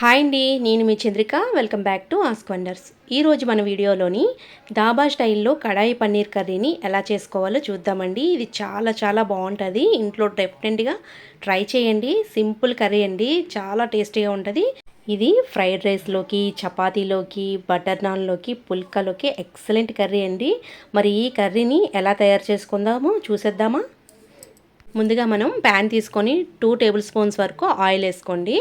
Hi అండి నేను మీ Chandrika. Welcome back to Ask Wonders ఈరోజు మన వీడియోలోని దాబా స్టైల్లో కడాయి పన్నీర్ కర్రీని ఎలా చేసుకోవాలో చూద్దామండి. ఇది చాలా చాలా బాగుంటుంది. ఇంట్లో డెఫినెట్గా ట్రై చేయండి. సింపుల్ కర్రీ అండి. చాలా టేస్టీగా ఉంటుంది. ఇది ఫ్రైడ్ రైస్లోకి చపాతీలోకి బటర్ నాన్లోకి పుల్కాలోకి ఎక్సలెంట్ కర్రీ అండి. మరి ఈ కర్రీని ఎలా తయారు చేసుకుందామో చూసేద్దామా? ముందుగా మనం ప్యాన్ తీసుకొని టూ టేబుల్ స్పూన్స్ వరకు ఆయిల్ వేసుకోండి.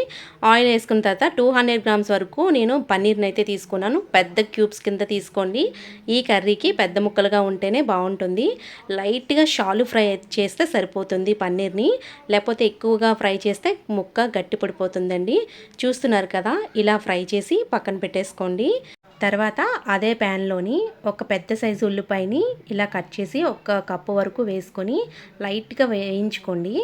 ఆయిల్ వేసుకున్న తర్వాత టూ హండ్రెడ్ గ్రామ్స్ వరకు నేను పన్నీర్ని అయితే తీసుకున్నాను. పెద్ద క్యూబ్స్ కింద తీసుకోండి. ఈ కర్రీకి పెద్ద ముక్కలుగా ఉంటేనే బాగుంటుంది. లైట్గా షాలు ఫ్రై చేస్తే సరిపోతుంది పన్నీర్ని. లేకపోతే ఎక్కువగా ఫ్రై చేస్తే ముక్క గట్టి పడిపోతుందండి చూస్తున్నారు కదా ఇలా ఫ్రై చేసి పక్కన పెట్టేసుకోండి. తర్వాత అదే ప్యాన్లోని ఒక పెద్ద సైజు ఉల్లిపాయని ఇలా కట్ చేసి ఒక కప్పు వరకు వేసుకొని లైట్గా వేయించుకోండి.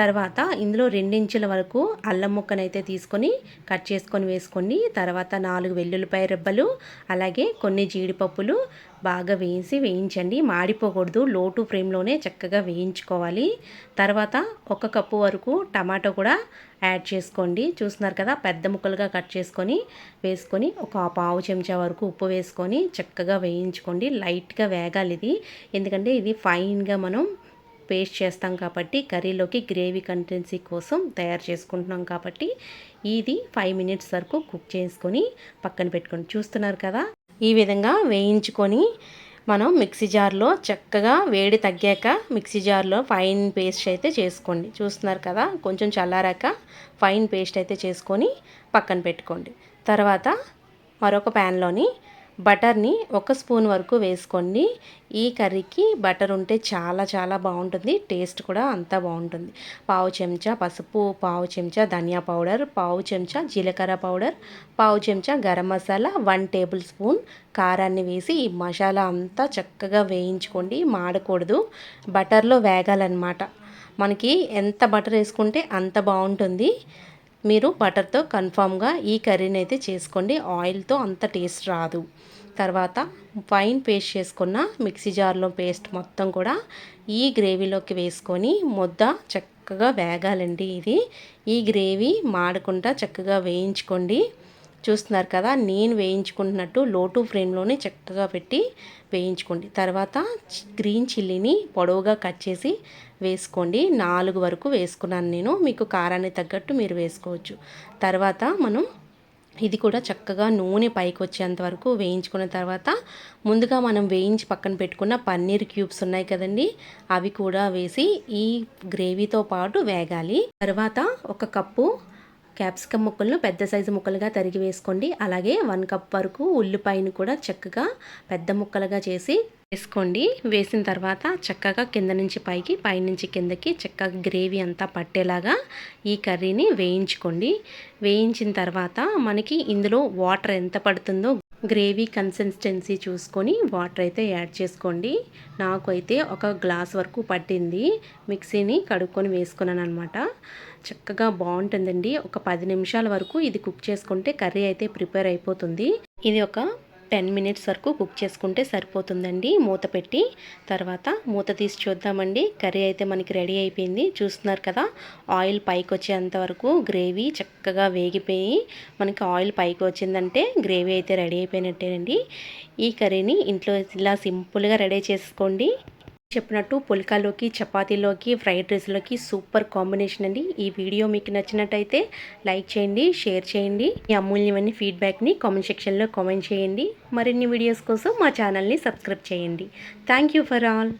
తర్వాత ఇందులో రెండించుల వరకు అల్లం ముక్కనైతే తీసుకొని కట్ చేసుకొని వేసుకోండి తర్వాత నాలుగు వెల్లుల్లిపాయ రెబ్బలు అలాగే కొన్ని జీడిపప్పులు బాగా వేయించి వేయించండి. మాడిపోకూడదు లోటు ఫ్రేమ్లోనే చక్కగా వేయించుకోవాలి. తర్వాత ఒక కప్పు వరకు టమాటో కూడా యాడ్ చేసుకోండి. చూస్తున్నారు కదా పెద్ద ముక్కలుగా కట్ చేసుకొని వేసుకొని ఒక పావు చెంచా వరకు ఉప్పు వేసుకొని చక్కగా వేయించుకోండి. లైట్గా వేగాలి ఇది. ఎందుకంటే ఇది ఫైన్గా మనం పేస్ట్ చేస్తాం కాబట్టి కర్రీలోకి గ్రేవీ కంటెన్సీ కోసం తయారు చేసుకుంటున్నాం కాబట్టి ఇది ఫైవ్ మినిట్స్ వరకు కుక్ చేసుకొని పక్కన పెట్టుకొని చూస్తున్నారు కదా? ఈ విధంగా వేయించుకొని మనం మిక్సీ జార్లో చక్కగా వేడి తగ్గాక మిక్సీ జార్లో ఫైన్ పేస్ట్ అయితే చేసుకోండి. చూస్తున్నారు కదా? కొంచెం చల్లారాక ఫైన్ పేస్ట్ అయితే చేసుకొని పక్కన పెట్టుకోండి. తర్వాత మరొక ప్యాన్లోని బటర్ని ఒక స్పూన్ వరకు వేసుకోండి. ఈ కర్రీకి బటర్ ఉంటే చాలా చాలా బాగుంటుంది. టేస్ట్ కూడా అంతా బాగుంటుంది. పావు చెంచా పసుపు పావు చెంచా ధనియా పౌడర్ పావు చెంచా జీలకర్ర పౌడర్ పావు చెంచా garam masala one tablespoon కారాన్ని వేసి ఈ మసాలా అంతా చక్కగా వేయించుకోండి. మాడకూడదు. బటర్లో వేగాలన్నమాట. మనకి ఎంత బటర్ వేసుకుంటే అంత బాగుంటుంది. మీరు బటర్తో కన్ఫామ్గా ఈ కర్రీని అయితే చేసుకోండి. ఆయిల్తో అంత టేస్ట్ రాదు. తర్వాత ఫైన్ పేస్ట్ చేసుకున్న మిక్సీ జార్లో పేస్ట్ మొత్తం కూడా ఈ గ్రేవీలోకి వేసుకొని ముద్ద చక్కగా వేగాలండి ఇది. ఈ గ్రేవీ మాడకుండా చక్కగా వేయించుకోండి. చూస్తున్నారు కదా నేను వేయించుకుంటున్నట్టు లోటు ఫ్రేమ్లోనే చక్కగా పెట్టి వేయించుకోండి. తర్వాత గ్రీన్ చిల్లీని పొడవుగా కట్ చేసి వేసుకోండి. నాలుగు వరకు వేసుకున్నాను నేను. మీకు కారాన్ని తగ్గట్టు మీరు వేసుకోవచ్చు. తర్వాత మనం ఇది కూడా చక్కగా నూనె పైకి వచ్చేంత వరకు వేయించుకున్న తర్వాత ముందుగా మనం వేయించి పక్కన పెట్టుకున్న పన్నీర్ క్యూబ్స్ ఉన్నాయి కదండి అవి కూడా వేసి ఈ గ్రేవీతో పాటు వేగాలి. తర్వాత ఒక కప్పు క్యాప్సికమ్ ముక్కలను పెద్ద సైజు ముక్కలుగా తరిగి వేసుకోండి. అలాగే వన్ కప్ వరకు ఉల్లిపాయను కూడా చక్కగా పెద్ద ముక్కలుగా చేసి వేసుకోండి. వేసిన తర్వాత చక్కగా కింద నుంచి పైకి పైనుంచి కిందకి చక్కగా గ్రేవీ అంతా పట్టేలాగా ఈ కర్రీని వేయించుకోండి. వేయించిన తర్వాత మనకి ఇందులో వాటర్ ఎంత పడుతుందో గ్రేవీ కన్సిస్టెన్సీ చూసుకొని వాటర్ అయితే యాడ్ చేసుకోండి. నాకు అయితే ఒక గ్లాస్ వరకు పట్టింది. మిక్సీని కడుక్కొని వేసుకున్నాను అనమాట చక్కగా బాగుంటుందండి. ఒక పది నిమిషాల వరకు ఇది కుక్ చేసుకుంటే కర్రీ అయితే ప్రిపేర్ అయిపోతుంది. ఇది ఒక టెన్ మినిట్స్ వరకు కుక్ చేసుకుంటే సరిపోతుందండి. మూత పెట్టి తర్వాత మూత తీసి చూద్దామండి. కర్రీ అయితే మనకి రెడీ అయిపోయింది. చూస్తున్నారు కదా ఆయిల్ పైకి వచ్చేంత వరకు గ్రేవీ చక్కగా వేగిపోయి మనకి ఆయిల్ పైకి వచ్చిందంటే గ్రేవీ అయితే రెడీ అయిపోయినట్టేనండి. ఈ కర్రీని ఇంట్లో ఇలా సింపుల్గా రెడీ చేసుకోండి. చెప్పినట్టు పుల్కాలోకి చపాతీలోకి ఫ్రైడ్ రైస్లోకి సూపర్ కాంబినేషన్ అండి. ఈ వీడియో మీకు నచ్చినట్టయితే లైక్ చేయండి షేర్ చేయండి. మీ అమూల్యమైన ఫీడ్బ్యాక్ని కామెంట్ సెక్షన్లో కామెంట్ చేయండి. మరిన్ని వీడియోస్ కోసం మా ఛానల్ని సబ్స్క్రైబ్ చేయండి. Thank for all.